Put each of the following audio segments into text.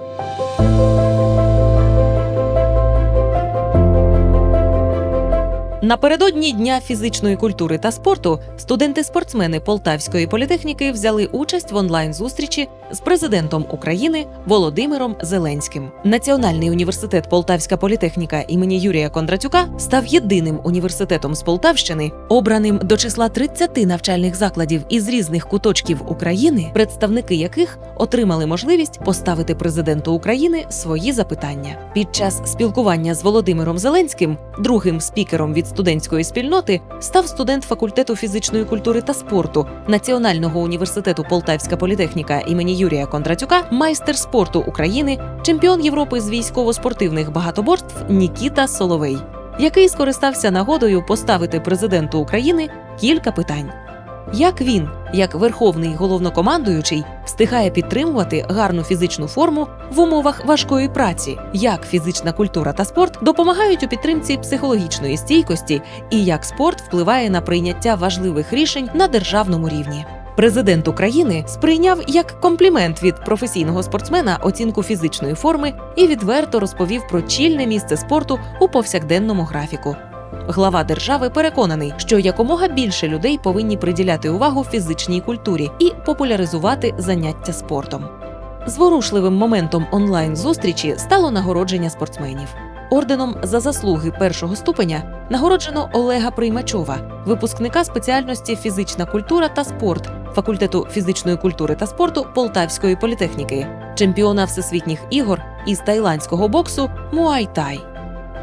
Bye. Напередодні Дня фізичної культури та спорту студенти-спортсмени Полтавської політехніки взяли участь в онлайн-зустрічі з президентом України Володимиром Зеленським. Національний університет Полтавська політехніка імені Юрія Кондратюка став єдиним університетом з Полтавщини, обраним до числа 30 навчальних закладів із різних куточків України, представники яких отримали можливість поставити президенту України свої запитання. Під час спілкування з Володимиром Зеленським, другим спікером від студентської спільноти, став студент факультету фізичної культури та спорту Національного університету Полтавська політехніка імені Юрія Кондратюка, майстер спорту України, чемпіон Європи з військово-спортивних багатоборств Нікіта Соловей, який скористався нагодою поставити президенту України кілька питань. Як він, як верховний головнокомандуючий, встигає підтримувати гарну фізичну форму в умовах важкої праці, як фізична культура та спорт допомагають у підтримці психологічної стійкості, і як спорт впливає на прийняття важливих рішень на державному рівні. Президент України сприйняв як комплімент від професійного спортсмена оцінку фізичної форми і відверто розповів про чільне місце спорту у повсякденному графіку. Глава держави переконаний, що якомога більше людей повинні приділяти увагу фізичній культурі і популяризувати заняття спортом. Зворушливим моментом онлайн-зустрічі стало нагородження спортсменів. Орденом за заслуги першого ступеня нагороджено Олега Приймачова, випускника спеціальності фізична культура та спорт факультету фізичної культури та спорту Полтавської політехніки, чемпіона всесвітніх ігор із тайландського боксу Муай-Тай.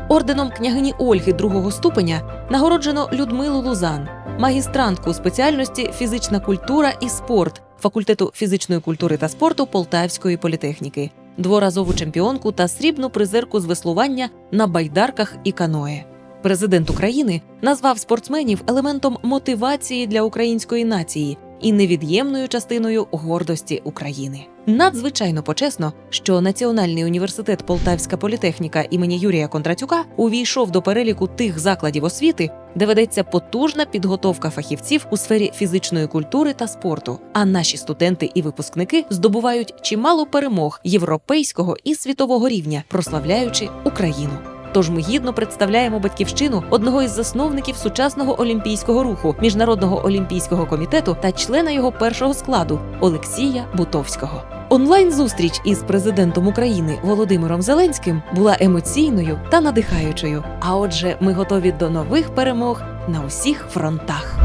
Орденом княгині Ольги другого ступеня нагороджено Людмилу Лузан, магістрантку спеціальності фізична культура і спорт факультету фізичної культури та спорту Полтавської політехніки, дворазову чемпіонку та срібну призерку з веслування на байдарках і каное. Президент України назвав спортсменів елементом мотивації для української нації і невід'ємною частиною гордості України. Надзвичайно почесно, що Національний університет Полтавська політехніка імені Юрія Кондратюка увійшов до переліку тих закладів освіти, де ведеться потужна підготовка фахівців у сфері фізичної культури та спорту. А наші студенти і випускники здобувають чимало перемог європейського і світового рівня, прославляючи Україну. Тож ми гідно представляємо батьківщину одного із засновників сучасного олімпійського руху міжнародного олімпійського комітету та члена його першого складу Олексія Бутовського. Онлайн-зустріч із президентом України Володимиром Зеленським була емоційною та надихаючою. А отже, ми готові до нових перемог на усіх фронтах.